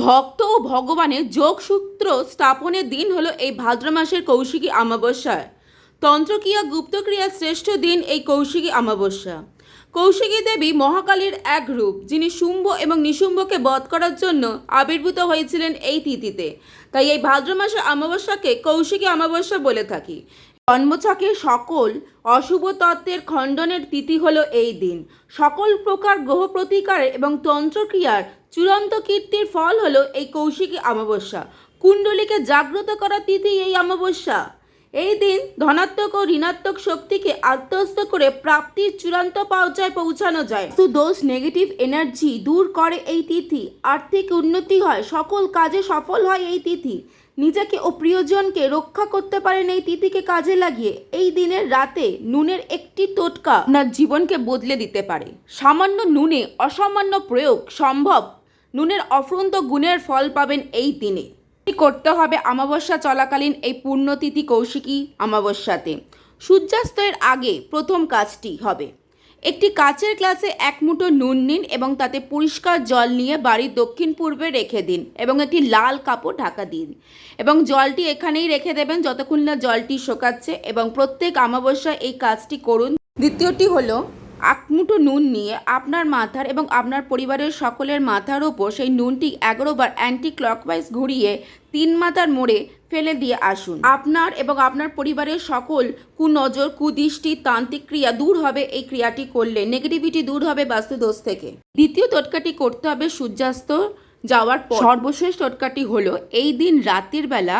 ভক্ত ও ভগবানের যোগসূত্র স্থাপনের দিন হলো এই ভাদ্র মাসের কৌশিকী অমাবস্যায় তন্ত্রক্রিয়া গুপ্তক্রিয়ার শ্রেষ্ঠ দিন এই কৌশিকী অমাবস্যা। কৌশিকী দেবী মহাকালীর এক রূপ, যিনি শুম্ভ এবং নিশুম্ভকে বধ করার জন্য আবির্ভূত হয়েছিলেন এই তিথিতে। তাই এই ভাদ্র মাসের অমাবস্যাকে কৌশিকী অমাবস্যা বলে থাকি। জন্মছকে সকল অশুভ তত্ত্বের খণ্ডনের তিথি হল এই দিন। সকল প্রকার গ্রহ প্রতিকার এবং তন্ত্রক্রিয়ার চূড়ান্ত কীর্তির ফল হল এই কৌশিকী অমাবস্যা। কুণ্ডলীকে জাগ্রত করা তিথি এই অমাবস্যা। এই দিন ধনাত্মক ও ঋণাত্মক শক্তিকে আত্মস্থ করে প্রাপ্তির চূড়ান্ত পর্যায়ে পৌঁছানো যায়। তো দোষ নেগেটিভ এনার্জি দূর করে এই তিথি। আর্থিক উন্নতি হয়, সকল কাজে সফল হয় এই তিথি। নিজেকে ও প্রিয়জনকে রক্ষা করতে পারেন এই তিথিকে কাজে লাগিয়ে। এই দিনের রাতে নুনের একটি টোটকা আপনার জীবনকে বদলে দিতে পারে। সামান্য নুনে অসামান্য প্রয়োগ সম্ভব। নুনের অফুরন্ত গুণের ফল পাবেন এই দিনে। করতে হবে অমাবস্যা চলাকালীন এই পূর্ণতিথি কৌশিকী অমাবস্যাতে। সূর্যাস্তের আগে প্রথম কাজটি হবে। একটি কাচের গ্লাসে এক মুঠো নুন নিন এবং তাতে পরিষ্কার জল নিয়ে বাড়ির দক্ষিণ পূর্বে রেখে দিন এবং একটি লাল কাপড় ঢাকা দিন এবং জলটি এখানেই রেখে দেবেন যতক্ষণ না জলটি শোকাচ্ছে এবং প্রত্যেক অমাবস্যায় এই কাজটি করুন। দ্বিতীয়টি হলো এক মুঠো নুন নিয়ে আপনার মাথার এবং আপনার পরিবারের সকলের মাথার ওপর সেই নুনটি এগারো বার অ্যান্টি ক্লকওয়াইজ ঘুরিয়ে তিন মাথার মোড়ে ফেলে দিয়ে আসুন। আপনার এবং আপনার পরিবারের সকল কুনজর, কুদৃষ্টি, তান্ত্রিক ক্রিয়া দূর হবে এই ক্রিয়াটি করলে নেগেটিভিটি দূর হবে বাস্তুদোষ থেকে। দ্বিতীয় টোটকাটি করতে হবে সূর্যাস্ত যাওয়ার পর। সর্বশেষ টোটকাটি হলো, এই দিন রাতের বেলা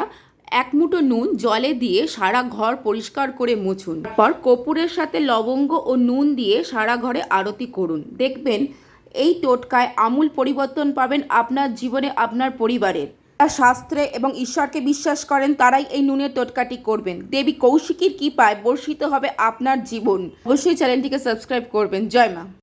এক মুঠো নুন জলে দিয়ে সারা ঘর পরিষ্কার করে মুছুন। তারপর কর্পূরের সাথে লবঙ্গ ও নুন দিয়ে সারা ঘরে আরতি করুন। দেখবেন এই টোটকায় আমূল পরিবর্তন পাবেন আপনার জীবনে, আপনার পরিবারের। শাস্ত্রে এবং ঈশ্বরকে বিশ্বাস করেন, তারাই এই নুনের টোটকাটি করবেন। দেবী কৌশিকীর কৃপায় বর্ষিত হবে আপনার জীবন। অবশ্যই চ্যানেলটিকে সাবস্ক্রাইব করবেন। জয় মা।